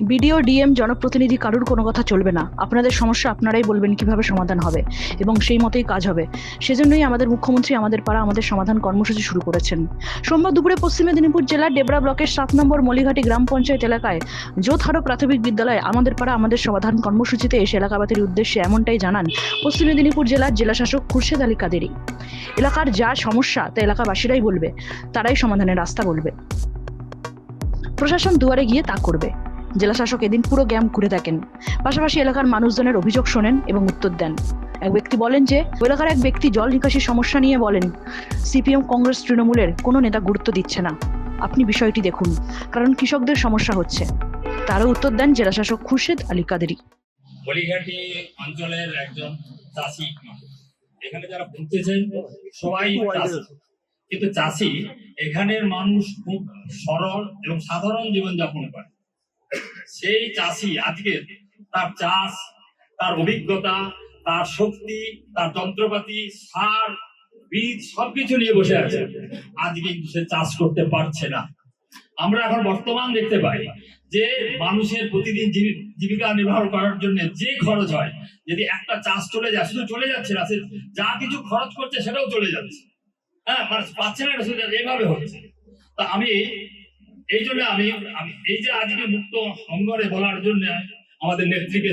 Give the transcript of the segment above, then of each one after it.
BDO, DM, জনপ্রতিনিধি কারুর কোনো কথা চলবে না। আপনাদের সমস্যা আপনারাই বলবেন কীভাবে সমাধান হবে এবং সেই মতেই কাজ হবে। সেজন্যই আমাদের মুখ্যমন্ত্রী আমাদের পাড়া আমাদের সমাধান কর্মসূচি শুরু করেছেন। সোমবার দুপুরে পশ্চিম মেদিনীপুর জেলার ডেবরা ব্লকের সাত নম্বর মলিঘাটি গ্রাম পঞ্চায়েত এলাকায় জোতহারো প্রাথমিক বিদ্যালয়ে আমাদের পাড়া আমাদের সমাধান কর্মসূচিতে এসে এলাকাবাসীর উদ্দেশ্যে এমনটাই জানান পশ্চিম মেদিনীপুর জেলার জেলাশাসক খুরশেদ আলী কাদেরি। এলাকার যা সমস্যা তা এলাকাবাসীরাই বলবে, তারাই সমাধানের রাস্তা বলবে। প্রশাসন দুয়ারে গিয়ে তা করবে। জেলাশাসক এদিন পুরো গ্যাম ঘুরে থাকেন পাশাপাশি এলাকার মানুষজনের অভিযোগ শোনেন এবং উত্তর দেন। এক ব্যক্তি বলেন যে, এলাকার এক ব্যক্তি জল নিকাশির সমস্যা নিয়ে বলেন, সিপিএম, কংগ্রেস, তৃণমূলের কোনো নেতা গুরুত্ব দিচ্ছে না। আপনি বিষয়টি দেখুন, কারণ কৃষকদের সমস্যা হচ্ছে। তারও উত্তর দেন জেলাশাসক খুরশেদ আলী কাদেরি। বলিঘাটি অঞ্চলের একজন চাষি। এখানে যারা ভুগতেছেন, সবাই কিন্তু চাষি, এখানের মানুষ খুব সরল এবং সাধারণ জীবনযাপন করে। সেই চাষি আজকে তার চাষ, তার অভিজ্ঞতা, তার শক্তি, তার যন্ত্রপাতি, সার, বীজ, সবকিছু নিয়ে বসে আছে। আজকে কিন্তু সে চাষ করতে পারছে না। আমরা এখন বর্তমান দেখতে পাই যে মানুষের প্রতিদিন জীবি- জীবিকা নির্বাহ করার জন্য যে খরচ হয়, যদি একটা চাষ চলে যায়, শুধু চলে যাচ্ছে না যা কিছু খরচ করছে সেটাও চলে যাচ্ছে। হ্যাঁ মানে পাচ্ছে না এটা শুধু এইভাবে হচ্ছে। তা আমি এই জন্য আমি এই যে আজকে মুক্ত অঙ্গনে বলার জন্য আমাদের নেত্রীকে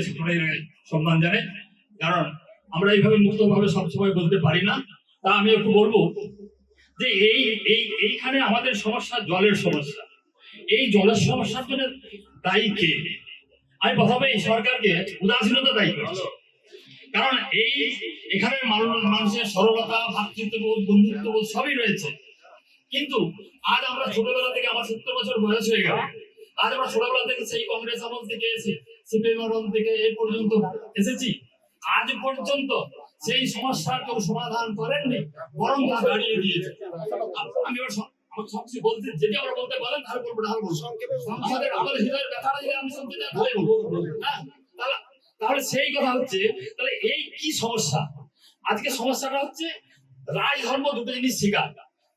সম্মান জানাই। কারণ আমরা এইভাবে মুক্তভাবে সবসময় বলতে পারি না। তা আমি একটু বলব যে এই এই, এইখানে আমাদের সমস্যা জলের সমস্যা। এই জলের সমস্যার জন্য দায়ী কে? আমি প্রথমে এই সরকারকে উদাসীনতা দায়ী করছি। কারণ এই, এখানে মানুষের সরলতা, ভাতৃত্ববোধ, বন্ধুত্ববোধ সবই রয়েছে। কিন্তু আজ আমরা ছোটবেলা থেকে আমার সত্তর বছর বয়স হয়ে গেল। আজ আমরা ছোটবেলা থেকে সেই কংগ্রেস আমল থেকে এসে, সিপিএম আমল থেকে এই পর্যন্ত এসেছি। আজ পর্যন্ত সেই সমস্যার কেউ সমাধান করেননি, বরং তা বাড়িয়ে দিয়েছে। আমি হ্যাঁ তাহলে তাহলে সেই কথা হচ্ছে, তাহলে এই কি সমস্যা? আজকে সমস্যাটা হচ্ছে রাজ ধর্ম দুটো জিনিস শিকার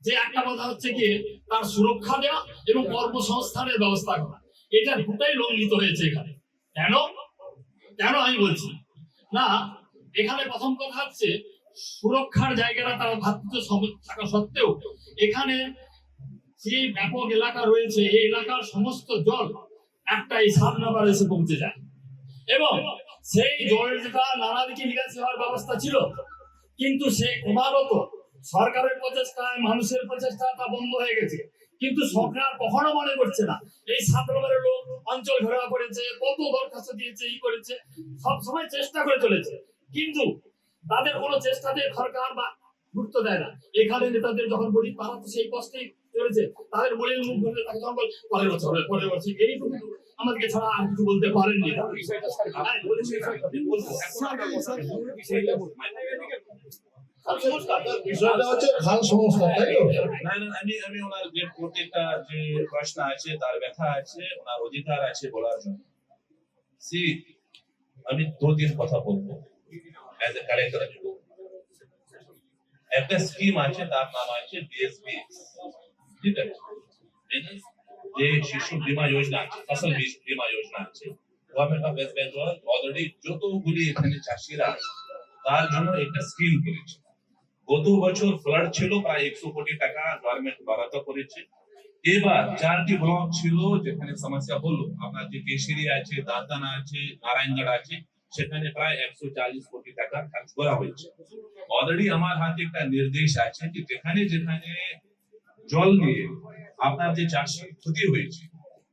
যে একটা কথা হচ্ছে কি, তার সুরক্ষা দেওয়া এবং কর্মসংস্থানের ব্যবস্থা করা। এটা দুটাই লঙ্ঘিত হয়েছে এখানে। কেন? কেন আমি বলছি? না, এখানে প্রথম কথা হচ্ছে, সুরক্ষার জায়গাটা তারা ভাবতে থাকা সত্ত্বেও এখানে যে ব্যাপক এলাকা রয়েছে, এই এলাকার সমস্ত জল একটা এই সাত নাম্বার এসে পৌঁছে যায়। এবং সেই জল যেটা নানা দিকে নিকাশি হওয়ার ব্যবস্থা ছিল, কিন্তু সে ক্রমাগত সরকারের প্রচেষ্টায় মানুষের প্রচেষ্টায় তা বন্ধ হয়ে গেছে। কিন্তু সরকার কখনো মনে করছে না। এই সাত লোক অঞ্চল ঘেরা করেছে কত দরখাস্ত দিয়েছে ই করেছে সব সময় চেষ্টা করে চলেছে। কিন্তু তাদের কোনো চেষ্টাতে সরকার বা গুরুত্ব দেয় না। এখানে নেতাদের যখন বলি তারা তো সেই কষ্টেই চলেছে। তাদের বলে মুখ ধরে তাকে যখন বল পরের বছর হবে, পরের বছর এইটুকু আমাদেরকে ছাড়া আর কিছু বলতে পারেননি হ্যাঁ, বলেছি, বলব। সংস্কার বিষয়টা হচ্ছে খাল সমস্যা তাই তো? না না আমি আমি ওনার যে প্রত্যেকটা যে প্রশ্ন আছে তার ব্যথা আছে ওনার অধিকার আছে বলার জন্য। সি আমি দু দিন কথা বলব। অ্যাজ এ কালেক্টর আমি বলব। একটা স্কিম আছে তার নাম আছে ডিএসবি ঠিক আছে? যে শিশু বীমা যোজনা আছে ফসল বীমা যোজনা আছে government of West Bengal already যতগুলি এখানে চাষিরা আছে তার জন্য একটা স্কিম করেছে। গত বছর ফ্লাড ছিল প্রায় একশো কোটি টাকা গভর্নমেন্ট বরাদ্দ করেছে। এবার চারটি ব্লক ছিল যেখানে সমস্যা হলো। আপনার যে কেশিরি আছে দাদানা আছে, নারায়ণগড় আছে, সেখানে প্রায় একশো চালিশ কোটি টাকা খরচ করা হয়েছে। অলরেডি আমার হাতে একটা নির্দেশ আছে যে যেখানে যেখানে জল নিয়ে আপনার যে চাষি ক্ষতি হয়েছে,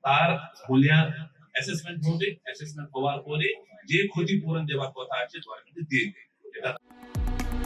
তার মূল্যায়ন অ্যাসেসমেন্ট হবে। অ্যাসেসমেন্ট হওয়ার পরে যে ক্ষতিপূরণ দেওয়ার কথা আছে গভর্নমেন্ট দিয়ে দেবে। এটা